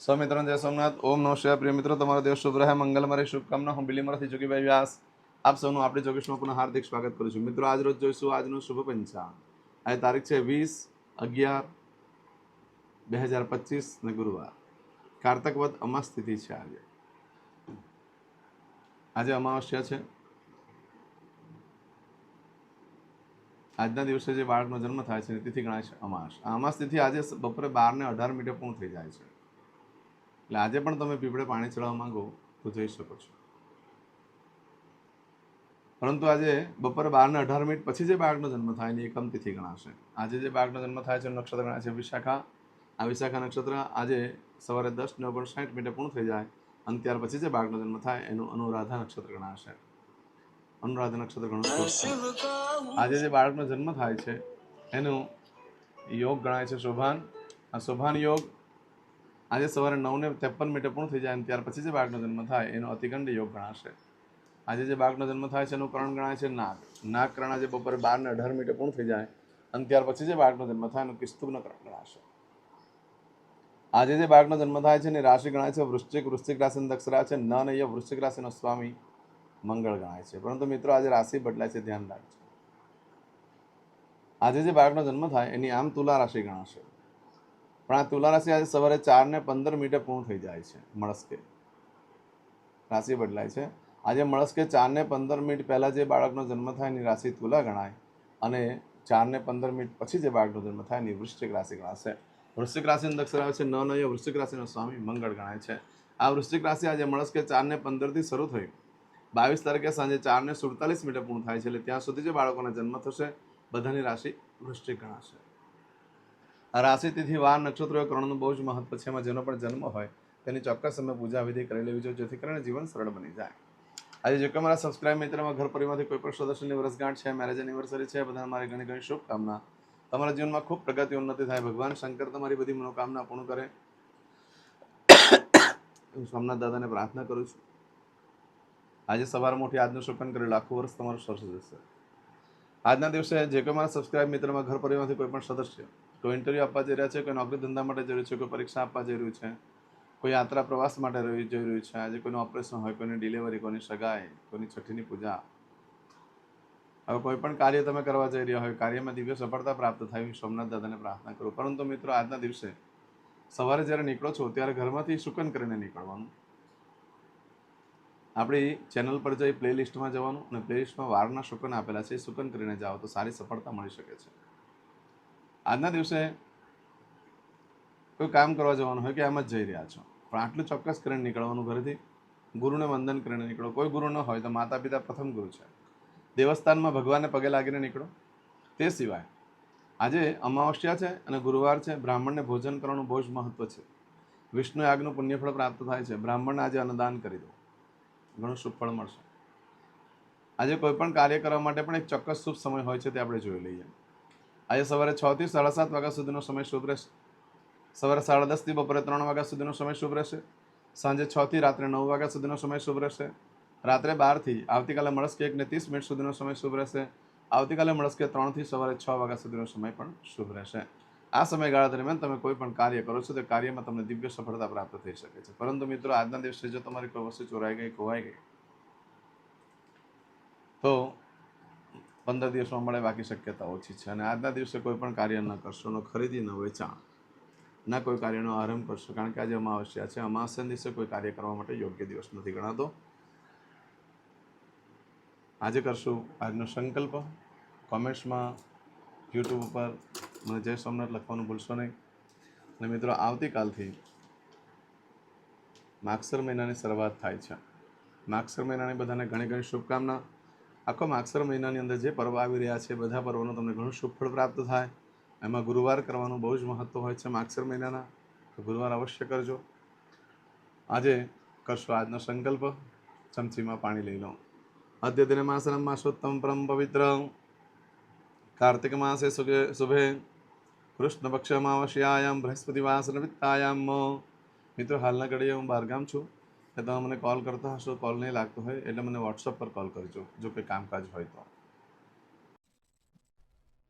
સ્વમિત્ર જય સોમનાથ. ઓમ નમઃ શિવાય. પ્રિય મિત્રો, તમારો દિવસ શુભ રહે. મંગલમય શુભકામના હું બિલીમરાથી જોગીભાઈ વ્યાસ. આપ સૌનું આપણે જોગેશમાં પુનઃ હાર્દિક સ્વાગત કરું છું. મિત્રો, આજ રોજ જોઈશું આજનું શુભ પંચાંગ. આજે તારીખ છે વીસ અગિયાર બે હજાર પચીસ ને ગુરુવાર. કારતકવદ અમાસ તિથિ છે આજે. આજે અમાવસ્યા છે. આજના દિવસે જે બાળકનો જન્મ થાય છે તિથિ ગણાય છે અમાસ. આ અમાસ તિથિ આજે બપોરે બાર ને અઢાર મિનિટે પૂર્ણ થઈ જાય છે. એટલે આજે પણ તમે પીપળે પાણી ચડાવવા માંગો તો જઈ શકો છો. પરંતુ આજે બપોરે બાર ને અઢાર મિનિટ પછી જે બાળકનો જન્મ થાય એની એકમ તિથિ ગણાશે. આજે જે બાળકનો જન્મ થાય છે, નક્ષત્ર ગણાય છે, વિશાખા. આ વિશાખા નક્ષત્ર આજે સવારે દસ ને ઓગણસાઠ મિનિટે પૂર્ણ થઈ જાય અને ત્યાર પછી જે બાળકનો જન્મ થાય એનું અનુરાધા નક્ષત્ર ગણાશે. અનુરાધા નક્ષત્ર ગણું આજે જે બાળકનો જન્મ થાય છે, એનું યોગ ગણાય છે, શોભાન. આ શોભાન યોગ આજે સવારે નવને ત્રેપન મિનિટે પૂર્ણ થઈ જાય અને ત્યાર પછી જે બાળકનો જન્મ થાય, એનો અતિગંડ યોગ ગણાશે. આજે જે બાળકનો જન્મ થાય છે, એનું કરણ ગણાય છે નાગ. નાગ કરણ આજે બપોરે બાર ને અઢાર મિનિટે પૂર્ણ થઈ જાય અને ત્યાર પછી જે બાળકનો જન્મ થાય, એનું કિસ્તુબનો કરણ ગણાશે. આજે જે બાળકનો જન્મ થાય છે, એની રાશિ ગણાય છે વૃશ્ચિક વૃશ્ચિક રાશિનો દક્ષરા છે ન નૈય વૃશ્ચિક રાશિનો સ્વામી મંગળ ગણાય છે. પરંતુ મિત્રો, આજે રાશિ બદલાય છે, ધ્યાન રાખજો. આજે જે બાળકનો જન્મ થાય, એની આમ તુલા રાશિ ગણાશે. પણ આ તુલા રાશિ આજે સવારે ચાર ને પંદર મિનિટે પૂર્ણ થઈ જાય છે, મળસ્કે. રાશિ બદલાય છે. આજે મળસ્કે ચાર ને પંદર મિનિટ પહેલાં જે બાળકનો જન્મ થાય એની રાશિ તુલા ગણાય અને ચાર ને પંદર મિનિટ પછી જે બાળકનો જન્મ થાય એની વૃશ્ચિક રાશિ ગણાશે વૃશ્ચિક રાશિનો અક્ષર આવે છે ન નયો વૃશ્ચિક રાશિનો સ્વામી મંગળ ગણાય છે. આ વૃશ્ચિક રાશિ આજે મળસ્કે ચાર ને પંદરથી શરૂ થઈ બાવીસ તારીખે સાંજે ચાર ને સુડતાલીસ મિનિટે પૂર્ણ થાય છે, એટલે ત્યાં સુધી જે બાળકોના જન્મ થશે, બધાની રાશિ વૃશ્ચિક ગણાશે. રાશિ તિથિ વાર, નક્ષત્રો કર્ણનું બહુ જ મહત્વ છે. એમાં જેનો પણ જન્મ હોય, તેની ચોક્કસ અમે પૂજા વિધિ કરી લેવી જોઈએ, જેથી કરીને જીવન સરળ બની જાય. આજે જો કે મારા સબસ્ક્રાઇબ મિત્રમાં ઘર પરિવારથી કોઈ પણ સદસ્યની વર્ષગાંઠ છે મેરેજ એનિવર્સરી છે બધા મારી ઘણી ઘણી શુભકામના. તમારા જીવનમાં ખૂબ પ્રગતિ ઉન્નતિ થાય. ભગવાન શંકર તમારી બધી મનોકામના પૂર્ણ કરે. હું સોમનાથ દાદાને પ્રાર્થના કરું છું. આજે સવારે મોટી આજનું શુકન કર્યું. લાખો વર્ષ તમારું સરસ જશે. આજના દિવસે જે કોઈ મારા સબસ્ક્રાઇબ મિત્રમાં, ઘર પરિવારથી કોઈ પણ સદસ્ય કોઈ ઇન્ટરવ્યૂ આપવા જઈ રહ્યા છે, કોઈ નોકરી ધંધા માટે જઈ રહ્યું છે, કોઈ પરીક્ષા આપવા જઈ રહ્યું છે, કોઈ યાત્રા પ્રવાસ માટે રહી જઈ રહ્યું છે, આજે કોઈનું ઓપરેશન હોય, કોઈની ડિલિવરી કોઈની સગાઈ, કોઈની છઠ્ઠીની પૂજા. હવે કોઈ પણ કાર્ય તમે કરવા જઈ રહ્યા હોય, કાર્યમાં દિવ્ય સફળતા પ્રાપ્ત થાય સોમનાથ દાદાને પ્રાર્થના કરું. પરંતુ મિત્રો, આજના દિવસે સવારે જ્યારે નીકળો છો, ત્યારે ઘરમાંથી શુકન કરીને નીકળવાનું. આપણી ચેનલ પર જઈ પ્લેલિસ્ટમાં જવાનું અને પ્લેલિસ્ટમાં વારના શુકન આપેલા છે, એ શુકન કરીને જાઓ તો સારી સફળતા મળી શકે છે. આજના દિવસે કોઈ કામ કરવા જવાનું હોય કે એમ જ જઈ રહ્યા છો. પણ આટલું ચોક્કસ કરીને નીકળવાનું ઘરેથી, ગુરુને વંદન કરીને નીકળો. કોઈ ગુરુ ન હોય તો માતા પિતા પ્રથમ ગુરુ છે. દેવસ્થાનમાં ભગવાનને પગે લાગીને નીકળો. તે સિવાય આજે અમાવસ્યા છે અને ગુરુવાર છે. બ્રાહ્મણને ભોજન કરવાનું બહુ જ મહત્વ છે. વિષ્ણુ યાગનું પુણ્યફળ પ્રાપ્ત થાય છે. બ્રાહ્મણને આજે અન્નદાન કરી દો. ઘણું સુફળ મળશે. આજે કોઈ પણ કાર્ય કરવા માટે પણ એક ચોક્કસ શુભ સમય હોય છે તે આપણે જોઈ લઈએ. આજે સવારે છ થી સાડા સાત વાગ્યા સુધીનો સમય શુભ રહેશે. સવારે સાડા દસથી બપોરે ત્રણ વાગ્યા સુધીનો સમય શુભ રહેશે. સાંજે છ થી રાત્રે નવ વાગ્યા સુધીનો સમય શુભ રહેશે. રાત્રે બારથી આવતીકાલે મળસ્કે એક ને ત્રીસ મિનિટ સુધીનો સમય શુભ રહેશે. આવતીકાલે મળસ્કે ત્રણથી સવારે છ વાગ્યા સુધીનો સમય પણ શુભ રહેશે. આ સમયગાળા દરમિયાન તમે કોઈ પણ કાર્ય કરો છો, તે કાર્યમાં તમને દિવ્ય સફળતા પ્રાપ્ત થઈ શકે છે. પરંતુ મિત્રો, આજના દિવસે જો તમારી કોઈ વસ્તુ ચોરાઈ ગઈ, ખોવાઈ ગઈ, તો પંદર દિવસમાં મળે, બાકી શક્યતા ઓછી છે. અને આજના દિવસે કોઈ પણ કાર્ય ન કરશો, ન ખરીદી, ન વેચાણ. ના કોઈ કાર્યનો આરંભ કરશો, કારણ કે આજે અમાવસ્યા છે. અમાવસ્યા દિવસે કોઈ કાર્ય કરવા માટે યોગ્ય દિવસ નથી ગણાતો. આજે કરશું આજનો સંકલ્પ. કોમેન્ટ્સમાં, યુટ્યુબ ઉપર મને જય સોમનાથ લખવાનું ભૂલશો નહીં. અને મિત્રો, આવતીકાલથી માગસર મહિનાની શરૂઆત થાય છે. માગસર મહિનાની બધાને ઘણી ઘણી શુભકામના. આખો માગસર મહિનાની અંદર જે પર્વ આવી રહ્યા છે, બધા પર્વનો તમને ઘણું સુફળ પ્રાપ્ત થાય. એમાં ગુરુવાર કરવાનું બહુ જ મહત્ત્વ હોય છે માગસર મહિનાના. ગુરુવાર અવશ્ય કરજો. આજે કરશો આજનો સંકલ્પ. ચમચીમાં પાણી લઈ લો. અદ્ય દિને માસરમ માસોત્તમ પરમ પવિત્ર. કાર્તિક માસે સુગે શુભે. કૃષ્ણ પક્ષ અમાવસ્યાયામ બૃહસ્પતિવાસન વિત્તાયામ મિત્રો, હાલના ઘડીએ હું બહારગામ છું. એટલે તમે મને કોલ કરતા હશો કોલ નહીં લાગતો હોય, એટલે મને વોટ્સઅપ પર કોલ કરજો, જો કે કામકાજ હોય તો.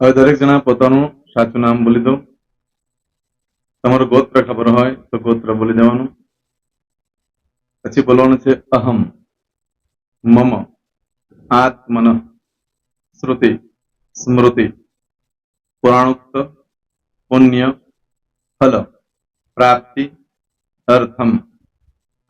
હવે દરેક જણા પોતાનું સાચું નામ બોલી દો. તમારો ગોત્ર ખબર હોય તો ગોત્ર બોલી દેવાનું. પછી બોલવાનું છે અહમ, મમ, આત્મન, શ્રુતિ, સ્મૃતિ, પુરાણોક્ત, પુણ્ય, ફલ, પ્રાપ્તિ, અર્થમ.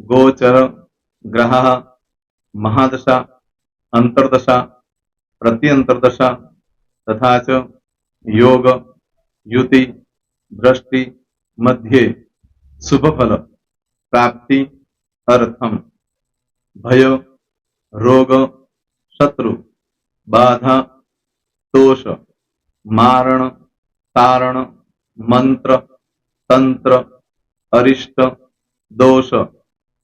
ગોચર ગ્રહ મહાદશા અંતર્દશા પ્રત્યંતરદશા તથા ચ યોગ યુતિ દ્રષ્ટિ મધ્યે શુભફલ પ્રાપ્તિ અર્થમ ભય રોગ શત્રુ બાધા તોષ મારણ તારણ મંત્ર તંત્ર અરિષ્ટ દોષ